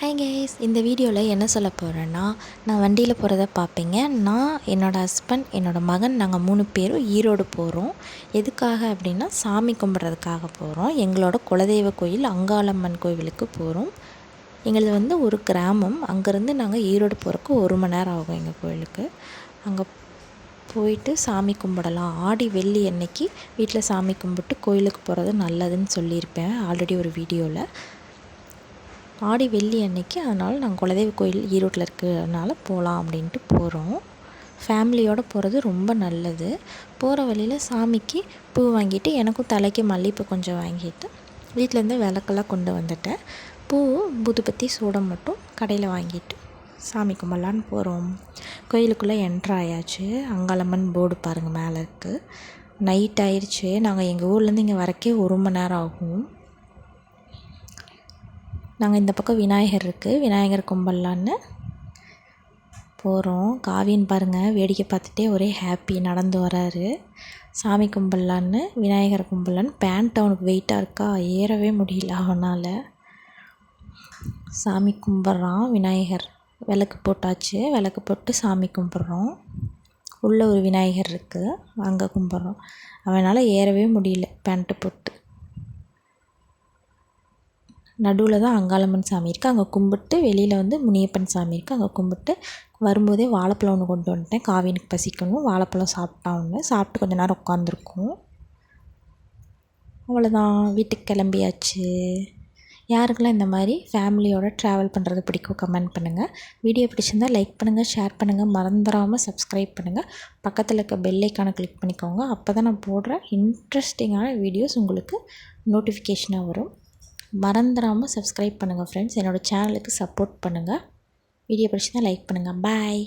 Hi guys இந்த வீடியோவில் என்ன சொல்ல போகிறேன்னா நான் வண்டியில் போகிறத பார்ப்பீங்க நான் என்னோடய ஹஸ்பண்ட் என்னோடய மகன் நாங்கள் மூணு பேரும் ஈரோடு போகிறோம் எதுக்காக அப்படின்னா சாமி கும்பிட்றதுக்காக போகிறோம் எங்களோட குலதெய்வ கோயில் அங்காளம்மன் கோவிலுக்கு போகிறோம் எங்களது வந்து ஒரு கிராமம். அங்கேருந்து நாங்கள் ஈரோடு போகிறக்கு ஒரு மணி நேரம் ஆகும் எங்கள் கோயிலுக்கு. அங்கே போயிட்டு சாமி கும்பிடலாம். ஆடி வெள்ளி அன்னைக்கு வீட்டில் சாமி கும்பிட்டு கோயிலுக்கு போகிறது நல்லதுன்னு சொல்லியிருப்பேன் ஆல்ரெடி ஒரு வீடியோவில் ஆடி வெள்ளி அன்னைக்கு அதனால் நாங்கள் குலதெய்வ கோயில் ஈரோட்டில் இருக்கிறதுனால போகலாம் அப்படின்ட்டு போகிறோம் ஃபேமிலியோடு போகிறது ரொம்ப நல்லது. போகிற வழியில் சாமிக்கு பூ வாங்கிட்டு எனக்கும் தலைக்கு மல்லிகைப்பூ கொஞ்சம் வாங்கிட்டு வீட்டிலேருந்து விளக்கெல்லாம் கொண்டு வந்துட்டேன். பூ புதுப்பத்தி சூடம் மட்டும் கடையில் வாங்கிட்டு சாமி கும்பலான்னு போகிறோம் கோயிலுக்குள்ளே என்ட்ரு ஆயாச்சு. அங்காளம்மன் போர்டு பாருங்கள் மேலே இருக்குது நைட் ஆயிடுச்சு நாங்கள் எங்கள் ஊர்லேருந்து இங்கே வரக்கே ஒரு மணி நேரம் ஆகும். நாங்கள் இந்த பக்கம் விநாயகர் இருக்குது விநாயகர் கும்பிட்லான்னு போகிறோம் காவின்னு பாருங்கள் வேடிக்கை பார்த்துட்டே ஒரே ஹாப்பி நடந்து வராரு. சாமி கும்பிட்லான்னு விநாயகர் கும்பிட்லான்னு பேண்ட் அவனுக்கு வெயிட்டாக இருக்கா? ஏறவே முடியல அவனால். சாமி கும்பிட்றான் விநாயகர் விளக்கு போட்டாச்சு. விளக்கு போட்டு சாமி கும்பிட்றோம். உள்ளே ஒரு விநாயகர் இருக்குது அங்கே கும்பிட்றோம். அவனால் ஏறவே முடியல பேண்ட்டு போட்டு. நடுவில் தான் அங்காளம்மன் சாமி இருக்குது அங்கே கும்பிட்டு வெளியில் வந்து முனியப்பன் சாமி இருக்குது அங்கே கும்பிட்டு வரும்போதே வாழைப்பழம் ஒன்று கொண்டு வந்துட்டேன். காவியனுக்கு பசிக்கணும். வாழைப்பழம் சாப்பிட்டா ஒன்று சாப்பிட்டு கொஞ்ச நேரம் உட்காந்துருக்கும் அவ்வளோதான் வீட்டுக்கு கிளம்பியாச்சு. யாருக்கெல்லாம் இந்த மாதிரி ஃபேமிலியோடு ட்ராவல் பண்ணுறது பிடிக்கும் கமெண்ட் பண்ணுங்கள் வீடியோ பிடிச்சிருந்தால் லைக் பண்ணுங்கள் ஷேர் பண்ணுங்கள் மறந்துடாமல் சப்ஸ்கிரைப் பண்ணுங்கள் பக்கத்தில் இருக்க பெல்லைக்கான கிளிக் பண்ணிக்கோங்க. அப்போ தான் நான் போடுற இன்ட்ரெஸ்டிங்கான வீடியோஸ் உங்களுக்கு நோட்டிஃபிகேஷனாக வரும். மறந்துடாமல் சப்ஸ்கிரைப் பண்ணுங்கள் ஃப்ரெண்ட்ஸ் என்னோடய சேனலுக்கு சப்போர்ட் பண்ணுங்கள் வீடியோ பிடிச்சிருந்தால் லைக் பண்ணுங்கள் பாய்